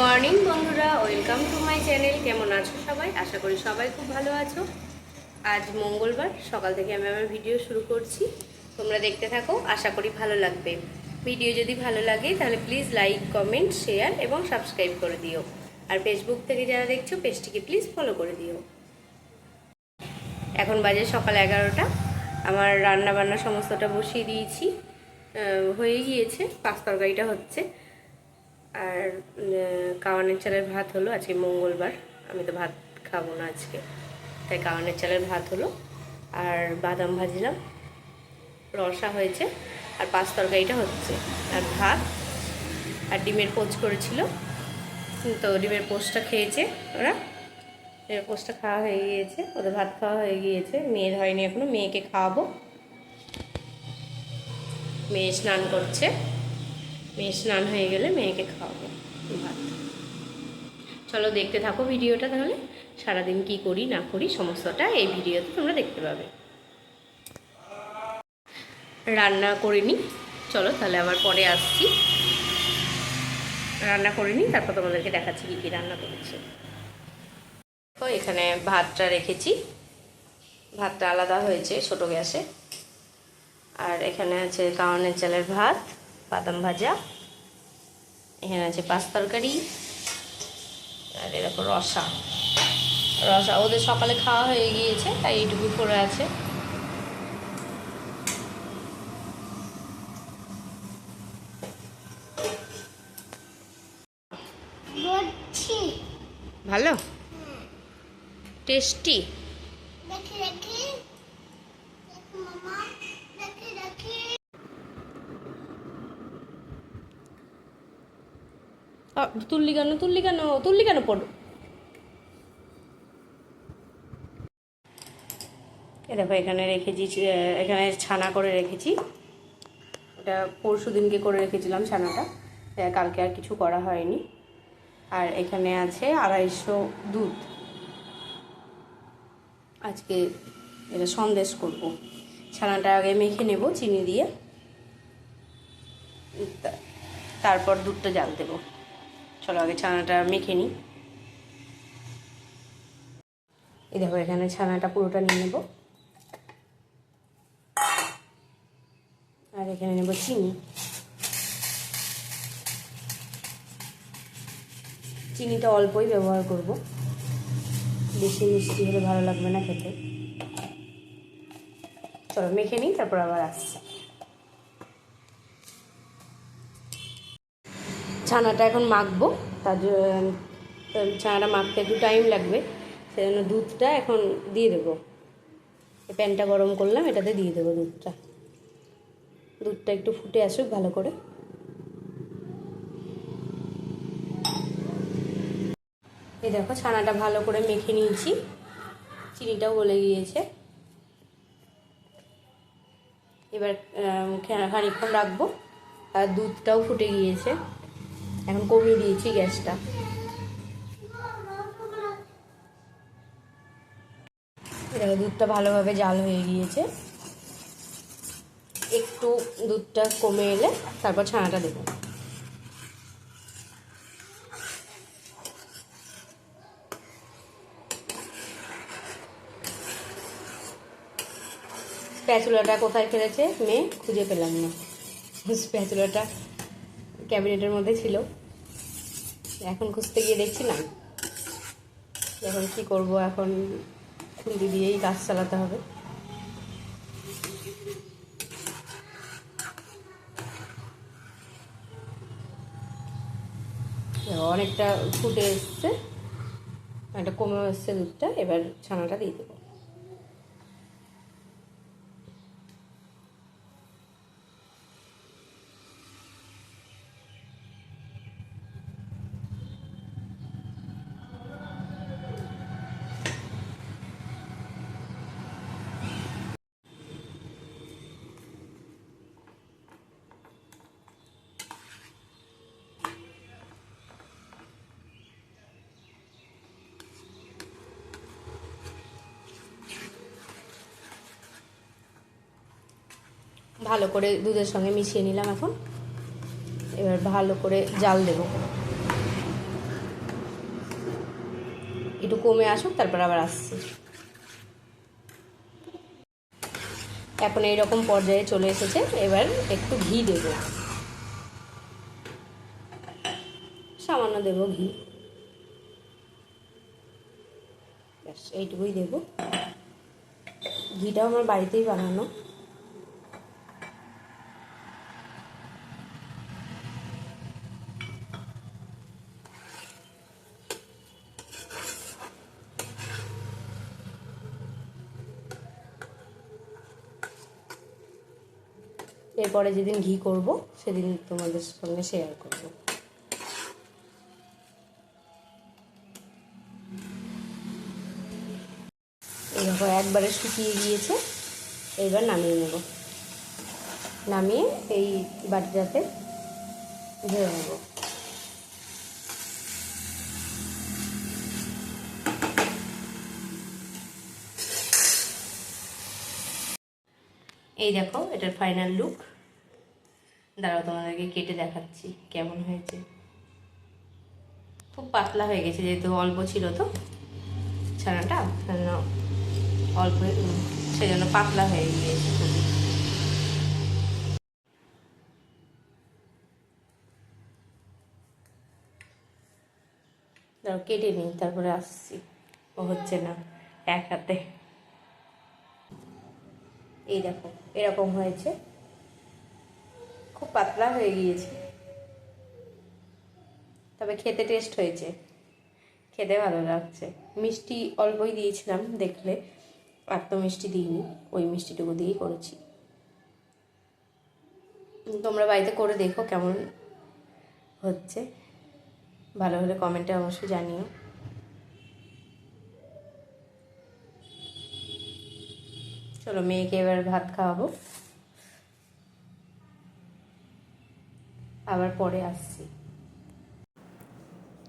Morning বন্ধুরা। Welcome to my channel কেমন আছো সবাই? আশা করি সবাই খুব ভালো আছো। আজ মঙ্গলবার, সকাল থেকে আমি আমার ভিডিও শুরু করছি। তোমরা দেখতে থাকো, আশা করি ভালো লাগবে। ভিডিও যদি ভালো লাগে, তাহলে প্লিজ লাইক কমেন্ট শেয়ার এবং সাবস্ক্রাইব করে দিও। আর ফেসবুক থেকে যারা দেখছ, পেজটিকে প্লিজ ফলো করে দিও। এখন বাজে সকাল এগারোটা। আমার রান্না বান্না সমস্তটা বসিয়ে দিয়েছি। হয়ে গিয়েছে, পাঁচ তরকারিটা হচ্ছে। আর কাওয়ানের চালের ভাত হলো আজকে মঙ্গলবার। আমি তো ভাত খাব না আজকে। তাই কাওয়ানের চালের ভাত হলো। আর বাদাম ভাজলাম। রসা হয়েছে। আর পাঁচ তরকারিটা হচ্ছে। আর ভাত আর ডিমের পোচ করেছিল। তো ডিমের পোচটা খেয়েছে ওরা। ডিমের পোচটা খাওয়া হয়ে গিয়েছে। ওদের ভাত খাওয়া হয়ে গিয়েছে। মেয়ের হয়নি এখনও। মেয়েকে খাওয়াবো। মেয়ে স্নান করছে। মেয়ে স্নান হয়ে গেলে মেয়েকে খাওয়াবো। ভাত। চলো দেখতে থাকো ভিডিওটা তাহলে। সারাদিন কি করি, না করি, সমস্তটা এই ভিডিওতে তোমরা দেখতে পাবে। রান্না করিনি চলো তাহলে আবার পরে আসছি। রান্না করিনি তারপর তোমাদেরকে দেখাচ্ছি কী কী রান্না করেছি। তো এখানে ভাতটা রেখেছি। ভাতটা আলাদা হয়েছে ছোটো গ্যাসে। আর এখানে আছে কাওয়ানের চালের ভাত। বাদাম ভাজা। এখানে আছে পাঁচ তরকারি আর এরকম রসা। রসা ওদের সকালে খাওয়া হয়ে গিয়েছে তাই এইটুকু করে আছে। ভালো? টেস্টি দেখি দেখি দেখি মামা দেখি দেখি তুললি কেন? তুললি কেন? তুললি কেন পড়ো? এ দেখো, এখানে রেখেছি এখানে ছানা করে রেখেছি। এটা পরশু দিনকে করে রেখেছিলাম ছানাটা। কালকে আর কিছু করা হয়নি। আর এখানে আছে আড়াইশো দুধ। আজকে এটা সন্দেশ করব। ছানাটা আগে মেখে নেব চিনি দিয়ে। তারপর দুধটা জাল দেবো। চলো আগে ছানাটা মেখে নিই। এই দেখো, এখানে ছানাটা পুরোটা নিয়ে নেব। আর এখানে নেব চিনি। চিনিটা অল্পই ব্যবহার করব। বেশি মিষ্টি হলে ভালো লাগবে না খেতে। চলো, মেখে নিই, তারপর আবার আসছি। ছানাটা এখন মাখবো। তার ছানাটা মাখতে একটু টাইম লাগবে। সেজন্য দুধটা এখন দিয়ে দেবো। এই প্যানটা গরম করলাম এটাতে দিয়ে দেবো দুধটা। দুধটা একটু ফুটে আসুক ভালো করে। এই দেখো ছানাটা ভালো করে মেখে নিয়েছি। চিনিটাও গলে গিয়েছে। এবার আম, খা- খানিকক্ষণ রাখব। আর দুধটাও ফুটে গিয়েছে। এখন কমিয়ে দিয়েছি গ্যাসটা। দুধটা ভালোভাবে জাল হয়ে গিয়েছে। একটু দুধটা কমে এলে তারপর ছানাটা দেবো। স্প্যাচুলাটা কোথায় ফেলেছে? মেয়ে, খুঁজে পেলাম না। স্প্যাচুলাটা ক্যাবিনেটের মধ্যে ছিল। এখন খুঁজতে গিয়ে দেখছি না। এখন কি করব, এখন খুন্তি দিয়েই কাজ চালাতে হবে। অনেকটা ফুটে এসছে, একটা কমে এসছে দুধটা, এবার ছানাটা দিয়ে দেবো। ভালো করে দুধের সঙ্গে মিশিয়ে নিলাম এখন। এবার ভালো করে জাল দেব। একটু কমে আসুক, তারপর আবার আসছি। এখন এইরকম পর্যায়ে চলে এসেছে, এবার একটু ঘি দেবো। সামান্য দেবো ঘি। ব্যাস, এইটুকুই দেবো। ঘিটাও আমার বাড়িতেই বানানো। এরপরে যেদিন ঘি করব, সেদিন তোমাদের সঙ্গে শেয়ার করব। দেখো, একবারে শুকিয়ে গিয়েছে। এইবার নামিয়ে নেব। নামিয়ে এই বাটিটাতে ধরে নেব। এই দেখো, এটার ফাইনাল লুক দাঁড়াও, তোমাদেরকে কেটে দেখাচ্ছি কেমন হয়েছে। খুব পাতলা হয়ে গেছে, যেহেতু অল্প ছিল তো। ছানাটা, সেজন্য অল্প সেজন্য পাতলা হয়ে গিয়েছে কেটে নিই, তারপরে আসছি। ও হচ্ছে না, এক হাতে। এই দেখো, এরকম হয়েছে। খুব পাতলা হয়ে গিয়েছে। তবে খেতে টেস্ট হয়েছে। খেতে ভালো লাগছে। মিষ্টি অল্পই দিয়েছিলাম দেখলে আর তো মিষ্টি দিইনি, ওই মিষ্টিটুকু দিয়েই করেছি। তোমরা বাড়িতে করে দেখো কেমন হচ্ছে। ভালো হলে কমেন্টে অবশ্যই জানিও। চলো মেয়েকে এবার ভাত খাওয়াবো। আবার পরে আসছি।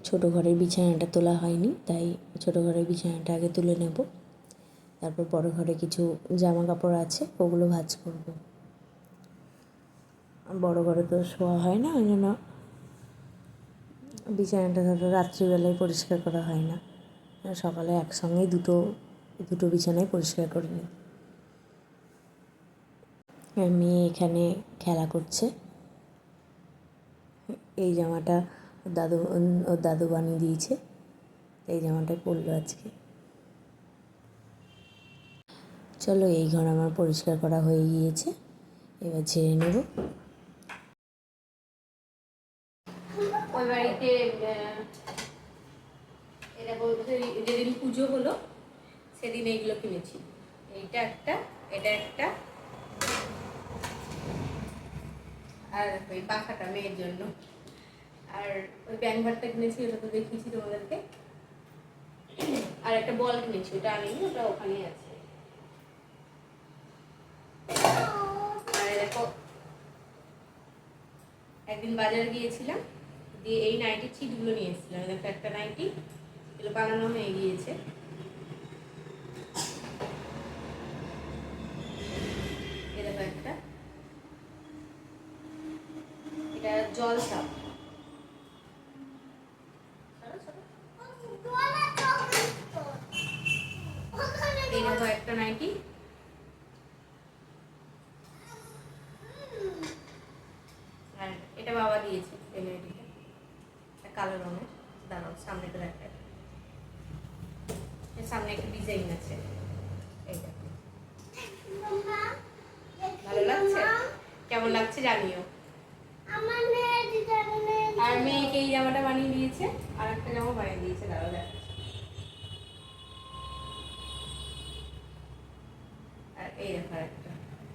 ছোট ঘরের বিছানাটা তোলা হয়নি, তাই ছোট ঘরের বিছানাটা আগে তুলে নেব। তারপর বড় ঘরে কিছু জামা কাপড় আছে, ওগুলো ভাঁজ করব। বড় ঘরে তো শোয়া হয় না, ওই জন্য বিছানাটা ধরো রাত্রিবেলায় পরিষ্কার করা হয় না। সকালে একসঙ্গেই দুটো দুটো বিছানায় পরিষ্কার করে নিই। মেয়ে এখানে খেলা করছে। এই জামাটা দাদু, ওর দাদু বানিয়ে দিয়েছে। এই জামাটাই পরলো আজকে। চলো, এই ঘর আমার পরিষ্কার করা হয়ে গিয়েছে। এবার ঝেড়ে নেব। ওই বাড়িতে এরকম যেদিন পুজো হলো, সেদিন এইগুলো কিনেছি। এইটা একটা, এটা একটা। আর ওই পাখাটা মেয়ের জন্য। আর ওই প্যান কিনেছি, ওটা তো দেখিয়েছি তোমাদেরকে। আর একটা বল কিনেছি, ওটা আনিনি, ওটা ওখানেই আছে। আর দেখো, একদিন বাজারে গিয়েছিলাম, দিয়ে এই নাইটির ছিটগুলো নিয়ে এসেছিলাম দেখো একটা নাইটি, এগুলো বানানো হয়ে গিয়েছে। দেখো একটা। এটা জল সাপ এই দেখো একটা নাইটি আর এটা বাবা দিয়েছে এটা কালো রঙের, দাঁড়াও, সামনে তো একটা। সামনে একটা ডিজাইন আছে। ভালো লাগছে? কেমন লাগছে জানিও। আর মেয়েকে এই জামাটা বানিয়ে দিয়েছে, আর একটা জামা বানিয়ে দিয়েছে, দাঁড়াও দেখ। আর এই দেখো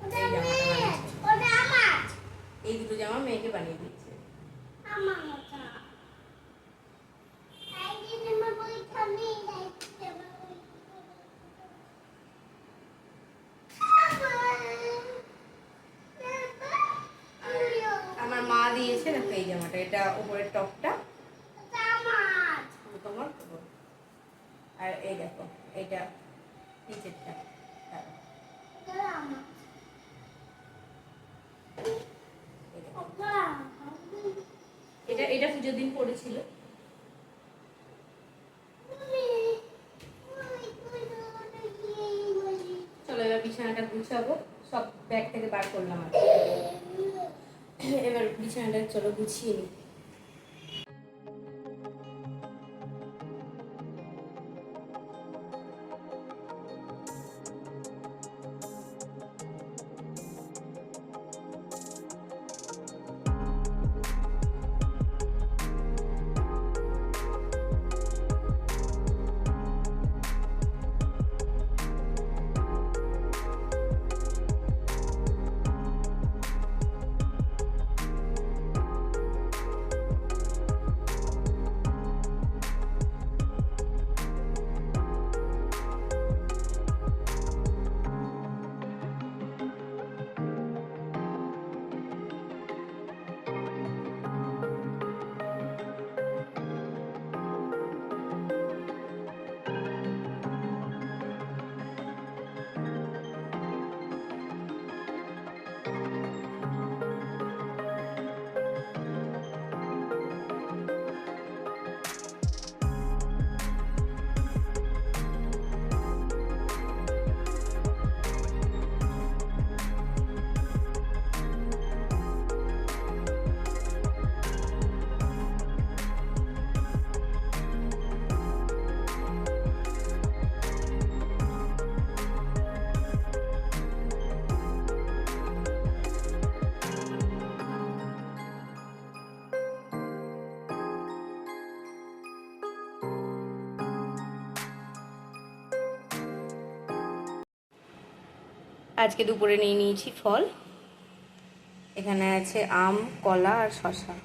ওটা এই জামাটা মেয়ে বানিয়েছে ওটা আমার জামা মেয়েকে বানিয়ে দিয়েছে আমার আমার আমার মা দিয়েছে দেখো এই জামাটা এটা উপরের টপটা তোমার আর এই দেখো এটা নিচেরটা যেদিন পড়েছিল। চলো এবার বিছানাটা গুছাবো, সব ব্যাগ থেকে বার করলাম আর এবার বিছানাটা চলো গুছিয়ে নিই। আজকে দুপুরে নিয়ে নিয়েছি ফল। এখানে আছে আম, কলা আর শশা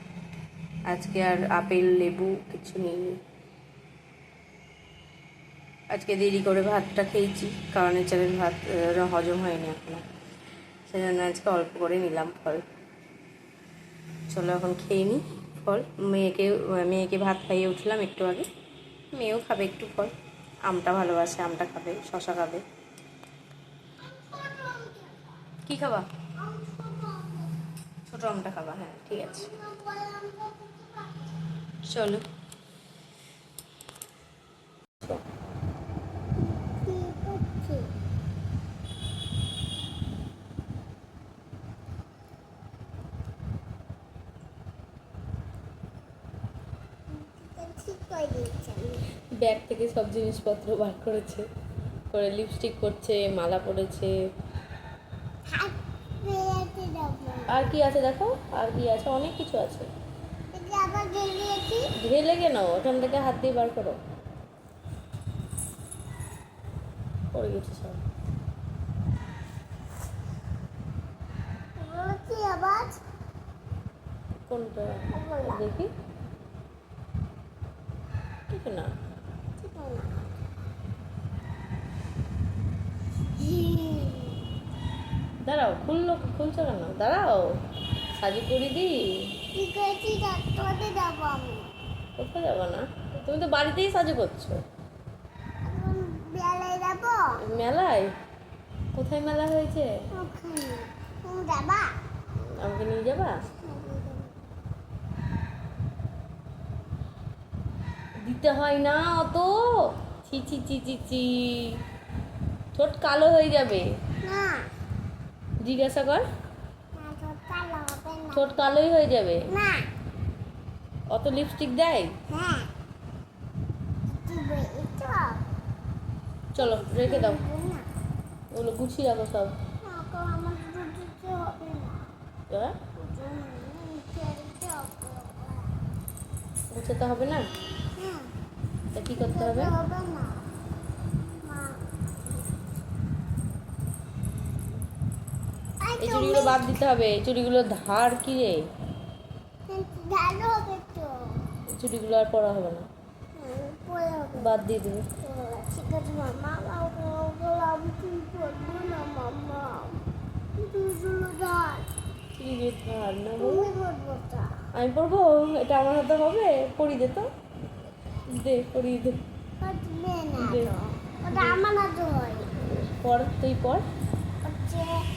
আজকে আর আপেল, লেবু কিছু নিইনি। আজকে দেরি করে ভাতটা খেয়েছি, কারণ চালের ভাত হজম হয়নি এখনও। সেজন্য আজকে অল্প করে নিলাম ফল। চলো এখন খেয়ে নিই ফল। মেয়েকে মেয়েকে ভাত খাইয়ে উঠলাম একটু আগে। মেয়েও খাবে একটু ফল। আমটা ভালোবাসে, আমটা খাবে শশা খাবে। কি খাবা? ছোট আমটা খাবা হ্যাঁ ঠিক আছে। চলো। ব্যাগ থেকে সব জিনিসপত্র বার করেছে। করে লিপস্টিক করছে, মালা পরেছে হাত বেরাতে যাব। আর কি আছে দেখো? আর কি আছে? অনেক কিছু আছে। ঢেলে কেন? ওখান থেকে হাত দিয়ে বার করো। পড়ে গেছে সব। কোনটা? দেখি। ঠিক না ঠিক না। হুম। দাঁড়াও খুললো খুলছো কেন? দাঁড়াও সাজু করে দি। কি করেছি ডাক্তারে যাব না? তুমি তো বাড়িতেই সাজু করছ। মেলায় কোথায় মেলা হয়েছে? আমাকে নিয়ে যাবা? দিতে হয় না অত। ছি ছি ছি ছি ছি। ঠোঁট কালো হয়ে যাবে। না। জিজ্ঞাসা কর। না। ঠোঁট কালোই হয়ে যাবে? অত লিপস্টিক দেয়? হ্যাঁ। চলো রেখে দাও। ওগুলো গুছিয়ে রাখো সব। না, তো তো হবে না। হ্যাঁ? গুছাতে হবে না? হ্যাঁ। কি করতে হবে দিতে হবে না মা এই চুড়িগুলো বাদ দিতে হবে। এই চুড়িগুলো ধার কি রে? চুড়িগুলো আর পরা হবে না। বাদ দিয়ে দেবে ঠিক আছে মামা আমি তুই না মামা ধর চুড়িগুলো ধার না আমি পরবো? এটা আমার হাতে হবে? পরিয়ে দে তো। দে পরিয়ে দে। আমার হাতে হয়। পর তুই পর। হচ্ছে হচ্ছে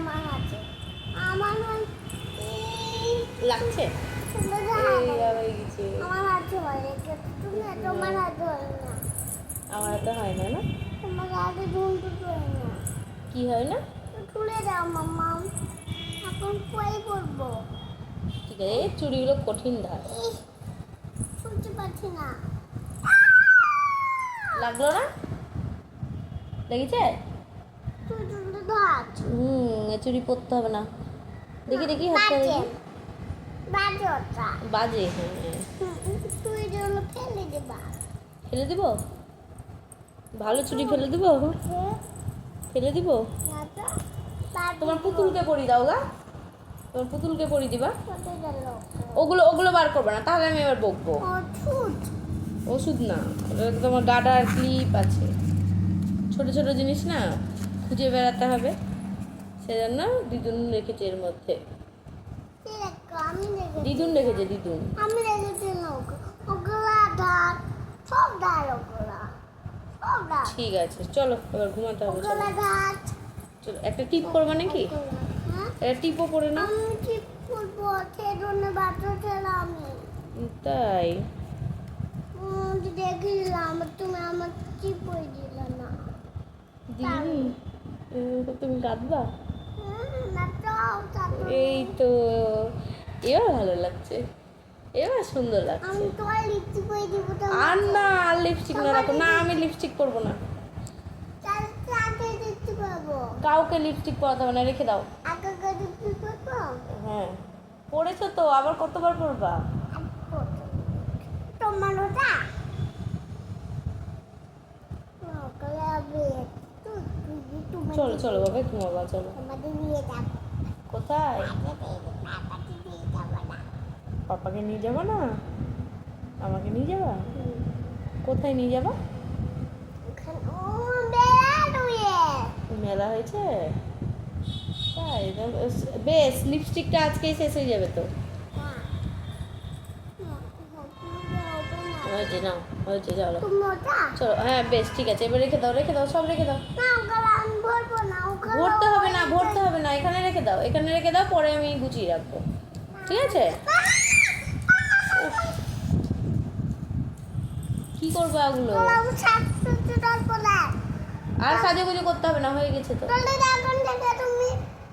আমার হাতে আমার লাগছে? আমার হাতে হয় এটা তোমার হাতে হয় না। আমার হয় না না? না। কি হয় না? তুলে দাও মাম্মা। এখন কই করব? ঠিক আছে এই চুড়িগুলো কঠিন ধার। শুনতে পাচ্ছি না। লাগল না? লেগেছে? তুলে হুম, এ চুড়ি পরতে হবে না। দেখি দেখি বাজে দেখি। বাজে ওটা বাজে হ্যাঁ। তুই জন্য ফেলে দেবা? ফেলে দিব ভালো চুড়ি ফেলে দিব? ফেলে দিব? তোমার পুতুলকে পরি দাও গা। তোমার পুতুলকে পরি দিবা। ওগুলো ওগুলো বার করবে না, তাহলে আমি এবার বকবো। ওষুধ না তোমার গাডার ক্লিপ আছে। ছোট ছোট জিনিস না? খুঁজে বেড়াতে হবে। সেজন্য দিদুন রেখেছে এর মধ্যে। দিদুন রেখেছে দিদুন আমি ঠিক আছে চলো এবার ঘুমাতে হবে চলো। একটা টিপ করবা নাকি? একটা টিপও করে না তাই? দেখলাম তুমি আমার কি বই দিল না। দিদি তুমি কাঁদবা? এই তো, এবার ভালো লাগছে। এবার সুন্দর লাগছে। আর না আর লিপস্টিক না রাখো। না, আমি লিপস্টিক করব না। কাউকে লিপস্টিক পরাতে হবে না, রেখে দাও। হ্যাঁ পড়েছো তো, আবার কতবার পড়বা তোমার ওটা ওগুলা বিয়ে তু- তু- তোমার চলো চলো বাবা ঘুমাবা চলো। কোথায়? পাপাকে নিয়ে যাব না? আমাকে নিয়ে যাবা? কোথায় নিয়ে যাবা? মেলা হয়েছে? তাই বেশ লিপস্টিকটা আজকেই শেষ হয়ে যাবে তো। হয়েছে নাও হয়েছে চলো। চলো হ্যাঁ বেশ ঠিক আছে এবার রেখে দাও রেখে দাও সব রেখে দাও না ওগুলো আমি ভরবো না ওগুলো ভরতে হবে না ভরতে হবে না এখানে রেখে দাও এখানে রেখে দাও পরে আমি গুছিয়ে রাখব। ঠিক আছে? কি করব আমি সাতশো আর সাজুগুজু করতে হবে না হয়ে গেছে তো। তুমি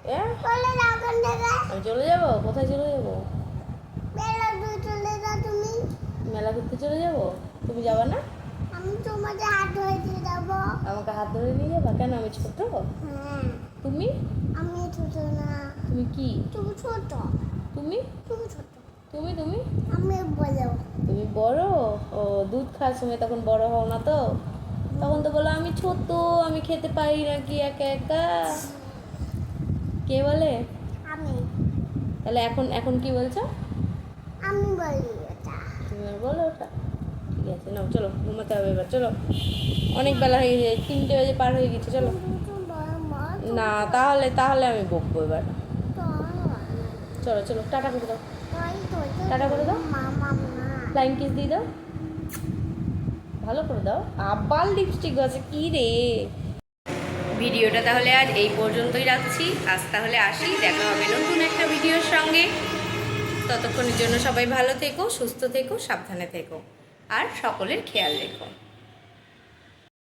এ? চলে আমি যাব? কোথায় চলে যাব? মেলা ঘুরতে চলে যাব? তুমি যাবা না? আমি তোমাদের হাত ধরে দিয়ে যাব। আমাকে হাত ধরে নিয়ে যাবা? কেন আমি ছোট? হ্যাঁ। তুমি? আমি ছোট না। তুমি কি? তুমি ছোট। তুমি? তুমি ছোট। তুমি তুমি? আমি বলো তুমি বড়? ও দুধ খাওয়ার সময় তখন বড় হও না তো? তখন তো বলো আমি ছোট আমি খেতে পারি না কি একা একা? কে বলে? আমি। তাহলে এখন এখন কি বলছো? আমি বলি এটা। তুমি বলো ওটা। ঠিক আছে নাও, চলো, ঘুমাতে হবে এবার, চলো। অনেক বেলা হয়ে গেছে, তিনটে বাজে পার হয়ে গেছে, চলো। না, তাহলে তাহলে আমি বকবো এবার। চলো চলো, টাটা করে দাও। টাটা করে দাও। ফ্লাইং কিস দিয়ে দাও। ভালো করে দাও। আবার লিপস্টিক আছে, কি রে? ভিডিওটা তাহলে আজ এই পর্যন্তই রাখছি। আজ তাহলে আসি, দেখা হবে নতুন একটা ভিডিওর সঙ্গে। ততক্ষণের জন্য সবাই ভালো থেকো, সুস্থ থেকো, সাবধানে থেকো। আর সকলের খেয়াল রেখো।